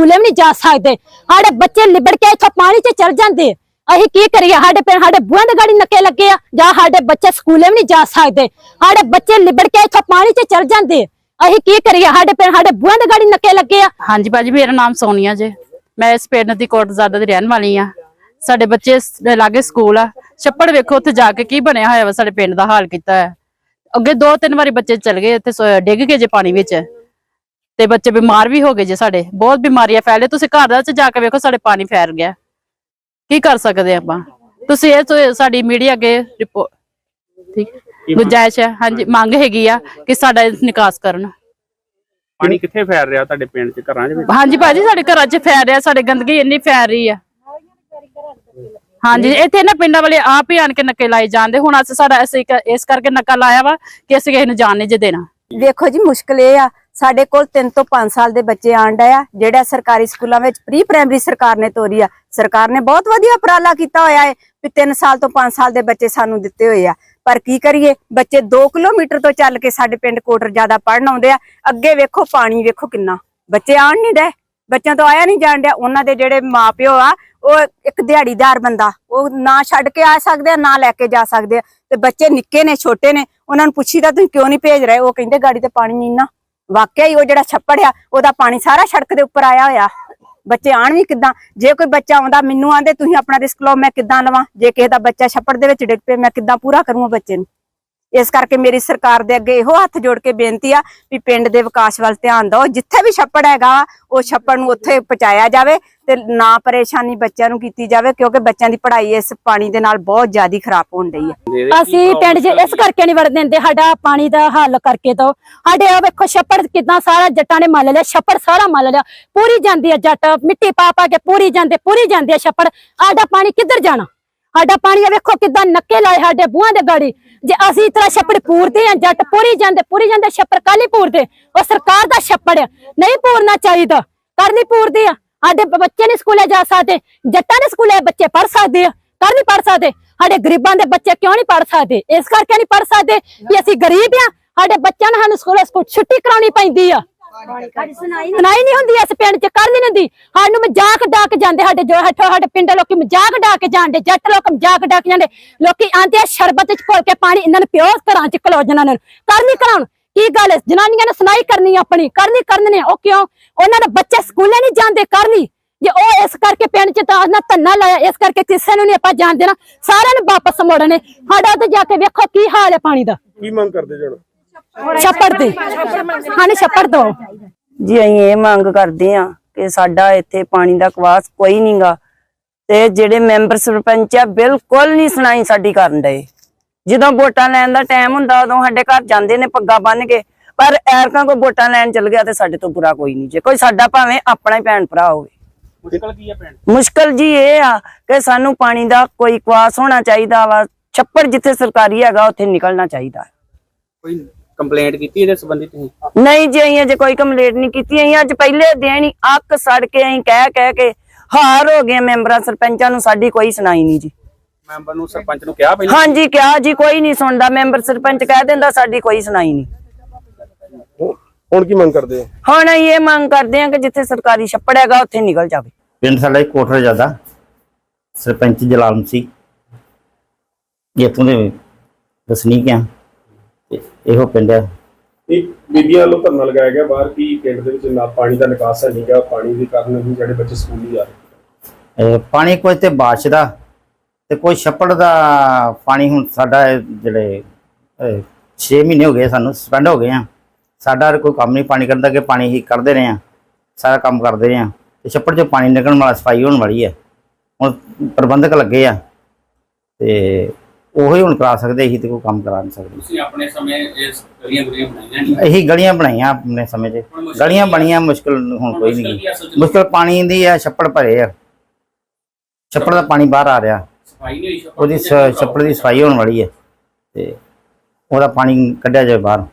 ਸਕੂਲੇ ਵੀ ਨਹੀਂ ਜਾ ਸਕਦੇ। ਸਾਡੇ ਬੱਚੇ ਲਿਬੜ ਕੇ ਇੱਥੋਂ ਪਾਣੀ 'ਚ ਚਲ ਜਾਂਦੇ। ਅਸੀਂ ਕੀ ਕਰੀਏ? ਸਾਡੇ ਪਿੰਡ ਸਾਡੇ ਬੂਹਾਂ ਦੇ ਗਾੜੀ ਨੱਕੇ ਲੱਗੇ ਆ। ਜਾਂ ਸਾਡੇ ਬੱਚੇ ਸਕੂਲੇ ਵੀ ਨਹੀਂ ਜਾ ਸਕਦੇ। ਸਾਡੇ ਬੱਚੇ ਲਿਬੜ ਕੇ ਇੱਥੋਂ ਪਾਣੀ 'ਚ ਚਲ ਜਾਂਦੇ। ਅਸੀਂ ਕੀ ਕਰੀਏ? ਸਾਡੇ ਪਿੰਡ ਸਾਡੇ ਬੂਹਾਂ ਦੇ ਗਾੜੀ ਨੱਕੇ ਲੱਗੇ ਆ। ਹਾਂਜੀ ਭਾਜੀ, ਮੇਰਾ ਨਾਮ ਸੋਨੀਆ ਜੇ। ਮੈਂ ਇਸ ਪਿੰਡ ਦੀ ਕੋਟਜ਼ਾਦਾ ਦੀ ਰਹਿਣ ਵਾਲੀ ਆ। ਸਾਡੇ ਬੱਚੇ ਲਾਗੇ ਸਕੂਲ ਆ। ਛੱਪੜ ਵੇਖੋ ਉੱਥੇ ਜਾ ਕੇ ਕੀ ਬਣਿਆ ਹੋਇਆ ਵਾ ਸਾਡੇ ਪਿੰਡ ਦਾ ਹਾਲ ਕੀਤਾ ਹੈ ਅੱਗੇ ਦੋ ਤਿੰਨ ਵਾਰੀ ਬੱਚੇ ਚਲ ਗਏ ਉੱਥੇ ਡਿੱਗ ਗਏ ਜੇ ਪਾਣੀ ਵਿੱਚ। ਤੇ ਬੱਚੇ ਬਿਮਾਰ ਵੀ ਹੋ ਗਏ ਜੇ ਸਾਡੇ ਬਹੁਤ ਬਿਮਾਰੀਆਂ ਫੈਲੇ। ਤੁਸੀਂ ਘਰ ਦਾ ਚ ਜਾ ਕੇ ਵੇਖੋ ਸਾਡੇ ਪਾਣੀ ਫੈਲ ਗਿਆ। ਕੀ ਕਰ ਸਕਦੇ ਆਪਾਂ? ਤੁਸੀਂ ਇਹ ਸਾਡੀ ਮੀਡੀਆ ਅੱਗੇ ਰਿਪੋਰਟ ਠੀਕ? ਗੁਜਾਇਸ਼ ਹੈ। ਹਾਂਜੀ ਮੰਗ ਹੈਗੀ ਆ ਕਿ ਸਾਡਾ ਨਿਕਾਸ ਕਰਨ। ਪਾਣੀ ਕਿੱਥੇ ਫੈਲ ਰਿਹਾ ਤੁਹਾਡੇ ਪਿੰਡ 'ਚ ਘਰਾਂ 'ਚ ਵਿੱਚ? ਹਾਂਜੀ ਭਾਜੀ ਸਾਡੇ ਘਰਾਂ 'ਚ ਫੈਲ ਰਿਹਾ ਸਾਡੇ ਗੰਦਗੀ ਇੰਨੀ ਫੈਲ ਰਹੀ ਆ। ਹਾਂਜੀ ਇੱਥੇ ਨਾ ਪਿੰਡਾਂ ਵਾਲੇ ਆਪ ਹੀ ਆਣ ਕੇ ਨੱਕੇ ਲਾਈ ਜਾਂਦੇ। ਹੁਣ ਅਸੀਂ ਸਾਡਾ ਅਸੀਂ ਇਸ ਕਰਕੇ ਨੱਕਾ ਲਾਇਆ ਵਾ ਕਿ ਅਸੀਂ ਕਿਸੇ ਨੂੰ ਜਾਣ ਨਹੀਂ ਜੇ ਦੇਣਾ। ਵੇਖੋ ਜੀ ਮੁਸ਼ਕਲ ਇਹ ਆ ਸਾਡੇ ਕੋਲ 3 ਤੋਂ 5 ਸਾਲ ਦੇ ਬੱਚੇ ਆਣ ਡਏ ਆ, ਜਿਹੜਾ ਸਰਕਾਰੀ ਸਕੂਲਾਂ ਵਿੱਚ ਪ੍ਰੀ ਪ੍ਰਾਇਮਰੀ ਸਰਕਾਰ ਨੇ ਤੋਰੀ ਆ। ਸਰਕਾਰ ਨੇ ਬਹੁਤ ਵਧੀਆ ਉਪਰਾਲਾ ਕੀਤਾ ਹੋਇਆ ਹੈ ਵੀ 3 ਸਾਲ ਤੋਂ 5 ਸਾਲ ਦੇ ਬੱਚੇ ਸਾਨੂੰ ਦਿੱਤੇ ਹੋਏ ਆ। ਪਰ ਕੀ ਕਰੀਏ, ਬੱਚੇ 2 ਕਿਲੋਮੀਟਰ ਤੋਂ ਚੱਲ ਕੇ ਸਾਡੇ ਪਿੰਡ ਕੋਟਰ ਜ਼ਿਆਦਾ ਪੜਨ ਆਉਂਦੇ ਆ। ਅੱਗੇ ਵੇਖੋ ਪਾਣੀ, ਵੇਖੋ ਕਿੰਨਾ। ਬੱਚੇ ਆਣ ਨਹੀਂ ਡਏ, ਬੱਚਿਆਂ ਤੋਂ ਆਇਆ ਨਹੀਂ ਜਾਣ ਡਿਆ। ਉਹਨਾਂ ਦੇ ਜਿਹੜੇ ਮਾਪਿਓ ਆ, ਉਹ ਇੱਕ ਦਿਹਾੜੀਦਾਰ ਬੰਦਾ, ਉਹ ਨਾ ਛੱਡ ਕੇ ਆ ਸਕਦੇ ਆ, ਨਾ ਲੈ ਕੇ ਜਾ ਸਕਦੇ ਆ। ਤੇ ਬੱਚੇ ਨਿੱਕੇ ਨੇ, ਛੋਟੇ ਨੇ, ਉਹਨਾਂ ਨੂੰ ਪੁੱਛੀਦਾ ਤੁਸੀਂ ਕਿਉਂ ਨਹੀਂ ਭੇਜ ਰਹੇ? ਉਹ ਕਹਿੰਦੇ, ਗਾੜੀ ਤੇ ਪਾਣੀ ਨਹੀਂ ਨਾ। ਵਾਕਿਆ ਹੀ ਉਹ ਜਿਹੜਾ ਛੱਪੜ ਆ, ਉਹਦਾ ਪਾਣੀ ਸਾਰਾ ਸੜਕ ਦੇ ਉੱਪਰ ਆਇਆ ਹੋਇਆ। ਬੱਚੇ ਆਣ ਵੀ ਕਿੱਦਾਂ? ਜੇ ਕੋਈ ਬੱਚਾ ਆਉਂਦਾ, ਮੈਨੂੰ ਆਂਦੇ, ਤੁਸੀਂ ਆਪਣਾ ਰਿਸਕ ਲਓ, ਮੈਂ ਕਿੱਦਾਂ ਲਵਾਂ? ਜੇ ਕਿਸੇ ਦਾ ਬੱਚਾ ਛੱਪੜ ਦੇ ਵਿੱਚ ਡਿੱਗ ਪਏ ਮੈਂ ਕਿੱਦਾਂ ਪੂਰਾ ਕਰੂੰਗਾ ਬੱਚੇ ਨੂੰ? ਇਸ ਕਰਕੇ ਮੇਰੀ ਸਰਕਾਰ ਦੇ ਅੱਗੇ ਇਹੋ ਹੱਥ ਜੋੜ ਕੇ ਬੇਨਤੀ ਆ ਵੀ ਪਿੰਡ ਦੇ ਵਿਕਾਸ ਵੱਲ ਧਿਆਨ ਦਿਓ। ਜਿੱਥੇ ਵੀ ਛੱਪੜ ਹੈਗਾ ਵਾ, ਉਹ ਛੱਪੜ ਨੂੰ ਉੱਥੇ ਪਹੁੰਚਾਇਆ ਜਾਵੇ ਤੇ ਨਾ ਪਰੇਸ਼ਾਨੀ ਬੱਚਿਆਂ ਨੂੰ ਕੀਤੀ ਜਾਵੇ ਕਿਉਂਕਿ ਬੱਚਿਆਂ ਦੀ ਪੜ੍ਹਾਈ ਇਸ ਪਾਣੀ ਦੇ ਨਾਲ ਬਹੁਤ ਜ਼ਿਆਦਾ ਖਰਾਬ ਹੋਣ ਡਈ ਆ। ਦੇ ਦੇ ਕੀ ਅਸੀਂ ਪਿੰਡ 'ਚ ਇਸ ਕਰਕੇ ਨਹੀਂ ਵੜ ਦਿੰਦੇ ਸਾਡਾ ਪਾਣੀ ਦਾ ਹੱਲ ਕਰਕੇ ਦੋ ਸਾਡੇ ਆ ਵੇਖੋ ਛੱਪੜ ਕਿਦਾਂ ਸਾਰਾ ਜੱਟਾਂ ਨੇ ਮੱਲ ਲਿਆ ਛੱਪੜ ਸਾਰਾ ਮੱਲ ਲਿਆ। ਪੂਰੀ ਜਾਂਦੀ ਆ ਜੱਟ ਮਿੱਟੀ ਪਾ ਪਾ ਕੇ ਪੂਰੀ ਜਾਂਦੇ ਪੂਰੀ ਜਾਂਦੇ ਛੱਪੜ। ਸਾਡਾ ਪਾਣੀ ਕਿੱਧਰ ਜਾਣਾ? ਸਾਡਾ ਪਾਣੀ ਆ, ਵੇਖੋ ਕਿਦਾਂ ਨੱਕੇ ਲਾਏ ਸਾਡੇ ਬੂਹਾਂ ਦੇ ਗਾੜੀ। ਜੇ ਅਸੀਂ ਇਸ ਤਰ੍ਹਾਂ ਛੱਪੜ ਪੂਰਦੇ ਆ ਜੱਟ ਪੂਰੀ ਜਾਂਦੇ ਪੂਰੀ ਜਾਂਦੇ, ਛੱਪੜ ਕਾਲੀ ਪੂਰਦੇ? ਉਹ ਸਰਕਾਰ ਦਾ ਛੱਪੜ ਆ, ਨਹੀਂ ਪੂਰਨਾ ਚਾਹੀਦਾ ਕਰ ਕਰਨੀ ਪੂਰਦੇ ਆ। ਸਾਡੇ ਬੱਚੇ ਨਹੀਂ ਸਕੂਲੇ ਜਾ ਸਕਦੇ, ਜੱਟਾਂ ਦੇ ਸਕੂਲੇ ਬੱਚੇ ਪੜ ਸਕਦੇ ਆ ਕਰ ਨਹੀਂ ਪੜ ਸਕਦੇ। ਸਾਡੇ ਗਰੀਬਾਂ ਦੇ ਬੱਚੇ ਕਿਉਂ ਨਹੀਂ ਪੜ ਸਕਦੇ? ਇਸ ਕਰਕੇ ਨਹੀਂ ਪੜ ਸਕਦੇ ਕਿ ਅਸੀਂ ਗਰੀਬ ਆ, ਸਾਡੇ ਬੱਚਿਆਂ ਨੂੰ ਸਾਨੂੰ ਸਕੂਲੇ ਸਕੂ, ਛੁੱਟੀ ਕਰਾਉਣੀ ਪੈਂਦੀ ਆ। ਸੁਣਾਈ ਨਹੀਂ। ਹੁੰਦੀ ਇਸ ਪਿੰਡ 'ਚ ਕਰ ਨਹੀਂ ਹੁੰਦੀ। ਸਾਨੂੰ ਮਜ਼ਾਕ ਡਾਕ ਜਾਂਦੇ ਸਾਡੇ ਜੋ ਹੱਥੋਂ ਸਾਡੇ ਪਿੰਡ ਲੋਕੀ ਮਜ਼ਾਕ ਡਾਕ ਜਾਂਦੇ ਜੱਟ ਲੋਕ ਮਜ਼ਾਕ ਡਾਕ ਜਾਂਦੇ। ਲੋਕੀ ਆਂਦੇ ਆ ਸ਼ਰਬਤ 'ਚ ਘੋਲ ਕੇ ਪਾਣੀ ਇਹਨਾਂ ਨੂੰ ਪਿਓ ਘਰਾਂ 'ਚ ਕਲੋ ਜਨਾਂ ਨੂੰ। ਕਰ ਨਹੀਂ ਕਰਾਉਣ। ਕੀ ਗੱਲ? ਹੈ? ਜਨਾਨੀਆਂ ਨੇ ਸੁਣਾਈ ਕਰਨੀ ਆਪਣੀ। ਕਰਨੀ ਕਰਨ ਨੇ। ਉਹ ਕਿਉਂ? ਉਹਨਾਂ ਦੇ ਬੱਚੇ ਸਕੂਲੇ ਨਹੀਂ ਜਾਂਦੇ ਕਰਨੀ। ਜੇ ਉਹ ਇਸ ਕਰਕੇ ਪਿੰਡ 'ਚ ਤਾਂ ਨਾ ਧੰਨਾ ਲਾਇਆ ਇਸ ਕਰਕੇ ਕਿਸੇ ਨੂੰ ਨਹੀਂ ਆਪਾਂ ਜਾਣ ਦੇਣਾ। ਸਾਰਿਆਂ ਨੂੰ ਵਾਪਸ ਮੋੜਨੇ। ਸਾਡਾ ਤੇ ਜਾ ਕੇ ਵੇਖੋ ਕੀ ਹਾਲ ਹੈ ਪਾਣੀ ਦਾ। ਕੀ ਮੰਗ ਕਰਦੇ ਜਣ? ਛੱਪੜ ਦੇ। ਹਾਂ ਛੱਪੜ ਦੋ। ਜੀ ਅਸੀਂ ਇਹ ਮੰਗ ਕਰਦੇ ਆ ਕਿ ਸਾਡਾ ਇੱਥੇ ਪਾਣੀ ਦਾ ਕਵਾਸ ਕੋਈ ਨਹੀਂਗਾ ਤੇ ਜਿਹੜੇ ਮੈਂਬਰ ਸਰਪੰਚ ਆ ਬਿਲਕੁਲ ਨਹੀਂ ਸੁਣਾਈ ਸਾਡੀ ਕਰਨ ਡਏ ਜਦੋਂ ਵੋਟਾਂ ਲੈਣ ਦਾ ਟਾਈਮ ਹੁੰਦਾ ਉਦੋਂ ਸਾਡੇ ਘਰ ਜਾਂਦੇ ਨੇ ਪੱਗਾ ਬੰਨ ਕੇ। ਪਰ ਐਰਕਾਂ ਕੋਈ ਵੋਟਾਂ ਲੈਣ ਚੱਲ ਗਿਆ ਤੇ ਸਾਡੇ ਤੋਂ ਬੁਰਾ ਕੋਈ ਨਹੀਂ ਜੇ। ਕੋਈ ਸਾਡਾ ਭਾਵੇਂ ਆਪਣਾ ਹੀ ਭੈਣ ਭਰਾ ਹੋਵੇ। ਮੁਸ਼ਕਲ ਕੀ ਹੈ ਪਿੰਡ ਮੁਸ਼ਕਲ ਜੀ ਇਹ ਆ ਕਿ ਸਾਨੂੰ ਪਾਣੀ ਦਾ ਕੋਈ ਕਵਾਸ ਹੋਣਾ ਚਾਹੀਦਾ ਵਾ। ਛੱਪੜ ਜਿੱਥੇ ਸਰਕਾਰੀ ਹੈਗਾ ਉੱਥੇ ਨਿਕਲਣਾ ਚਾਹੀਦਾ। ਕੋਈ ਕੰਪਲੇਂਟ ਕੀਤੀ ਇਹਦੇ ਸੰਬੰਧੀ ਤੁਸੀਂ? ਨਹੀਂ ਜੀ ਅਸੀਂ ਅਜੇ ਕੋਈ ਕੰਪਲੇਂਟ ਨਹੀਂ ਕੀਤੀ ਅਸੀਂ ਅੱਜ ਪਹਿਲੇ ਦਿਨ ਹੀ ਅੱਕ ਸੜ ਕੇ ਅਸੀਂ ਕਹਿ ਕਹਿ ਕੇ ਹਾਰ ਹੋ ਗਏ ਮੈਂਬਰਾਂ ਸਰਪੰਚਾਂ ਨੂੰ ਸਾਡੀ ਕੋਈ ਸੁਣਾਈ ਨਹੀਂ ਜੀ। ਮੈਂਬਰ ਨੂੰ ਸਰਪੰਚ ਨੂੰ ਕਿਹਾ ਪਹਿਲਾਂ? ਹਾਂਜੀ ਕਿਹਾ ਜੀ ਕੋਈ ਨਹੀਂ ਸੁਣਦਾ ਮੈਂਬਰ ਸਰਪੰਚ ਕਹਿ ਦਿੰਦਾ ਸਾਡੀ ਕੋਈ ਸੁਣਾਈ ਨਹੀਂ। ਹੁਣ ਕੀ ਮੰਗ ਕਰਦੇ ਹੋ? ਹੁਣ ਅਸੀਂ ਇਹ ਮੰਗ ਕਰਦੇ ਹਾਂ ਕਿ ਜਿੱਥੇ ਸਰਕਾਰੀ ਛੱਪੜ ਹੈਗਾ ਉੱਥੇ ਨਿਕਲ ਜਾਵੇ। ਪਿੰਡ ਸਾਡਾ ਕੋਟਰ ਜ਼ਿਆਦਾ ਸਰਪੰਚ ਜਲਾਲਮ ਸੀ। ਇੱਥੋਂ ਦੇ ਵਸਨੀਕ ਆ। ਇਹੋ ਪਿੰਡ ਆ। ਇੱਕ ਬੀਬੀਆਂ ਵੱਲੋਂ ਧਰਨਾ ਲਗਾਇਆ ਗਿਆ ਬਾਹਰ ਕੀ ਪਿੰਡ ਦੇ ਵਿੱਚ ਨਾ ਪਾਣੀ ਦਾ ਨਿਕਾਸ ਹੈ ਨਹੀਂਗਾ ਪਾਣੀ ਦੇ ਕਾਰਨ ਹੀ ਜਿਹੜੇ ਬੱਚੇ ਸਕੂਲ ਨਹੀਂ ਜਾ ਰਹੇ ਇਹ ਪਾਣੀ ਕੋਈ ਤੇ ਬਾਰਿਸ਼ ਦਾ ਤੇ ਕੋਈ ਛੱਪੜ ਦਾ ਪਾਣੀ ਹੁਣ ਸਾਡਾ ਇਹ ਜਿਹੜੇ 6 ਮਹੀਨੇ ਹੋ ਗਏ ਸਾਨੂੰ ਸਸਪੈਂਡ ਹੋ ਗਏ ਆ। ਸਾਡਾ ਕੋਈ ਕੰਮ ਨਹੀਂ ਪਾਣੀ ਕਰਨ ਦਾ ਕਿ ਪਾਣੀ ਹੀ ਕਰਦੇ ਰਹੇ ਆ ਸਾਰਾ ਕੰਮ ਕਰਦੇ ਰਹੇ ਆ। ਤੇ ਛੱਪੜ 'ਚੋਂ ਪਾਣੀ ਨਿਕਲਣ ਵਾਲਾ ਸਫ਼ਾਈ ਹੋਣ ਵਾਲੀ ਹੈ ਹੁਣ ਪ੍ਰਬੰਧਕ ਲੱਗੇ ਆ। ਤੇ ਉਹੀ ਹੁਣ ਕਰਾ ਸਕਦੇ ਇਹੀ ਤੇ ਕੋਈ ਕੰਮ ਕਰਾ ਨਹੀਂ ਸਕਦੇ। ਤੁਸੀਂ ਆਪਣੇ ਸਮੇਂ ਇਸ ਗਲੀਆਂ ਗੁਲੀਆਂ ਬਣਾਈਆਂ ਨਹੀਂ? ਇਹੀ ਗਲੀਆਂ ਬਣਾਈਆਂ ਆਪਣੇ ਸਮੇਂ 'ਚ। ਗਲੀਆਂ ਬਣੀਆਂ ਮੁਸ਼ਕਲ ਹੁਣ ਕੋਈ ਨਹੀਂ? ਮੁਸ਼ਕਲ ਪਾਣੀ ਦੀ ਆ ਛੱਪੜ ਭਰੇ ਆ। ਛੱਪੜ ਦਾ ਪਾਣੀ ਬਾਹਰ ਆ ਰਿਹਾ। ਸਫ਼ਾਈ ਨਹੀਂ ਹੋਈ ਉਹਦੀ ਛੱਪੜ ਦੀ ਸਫ਼ਾਈ ਹੋਣ ਵਾਲੀ ਹੈ ਤੇ ਉਹਦਾ ਪਾਣੀ ਕੱਢਿਆ ਜਾਵੇ ਬਾਹਰ।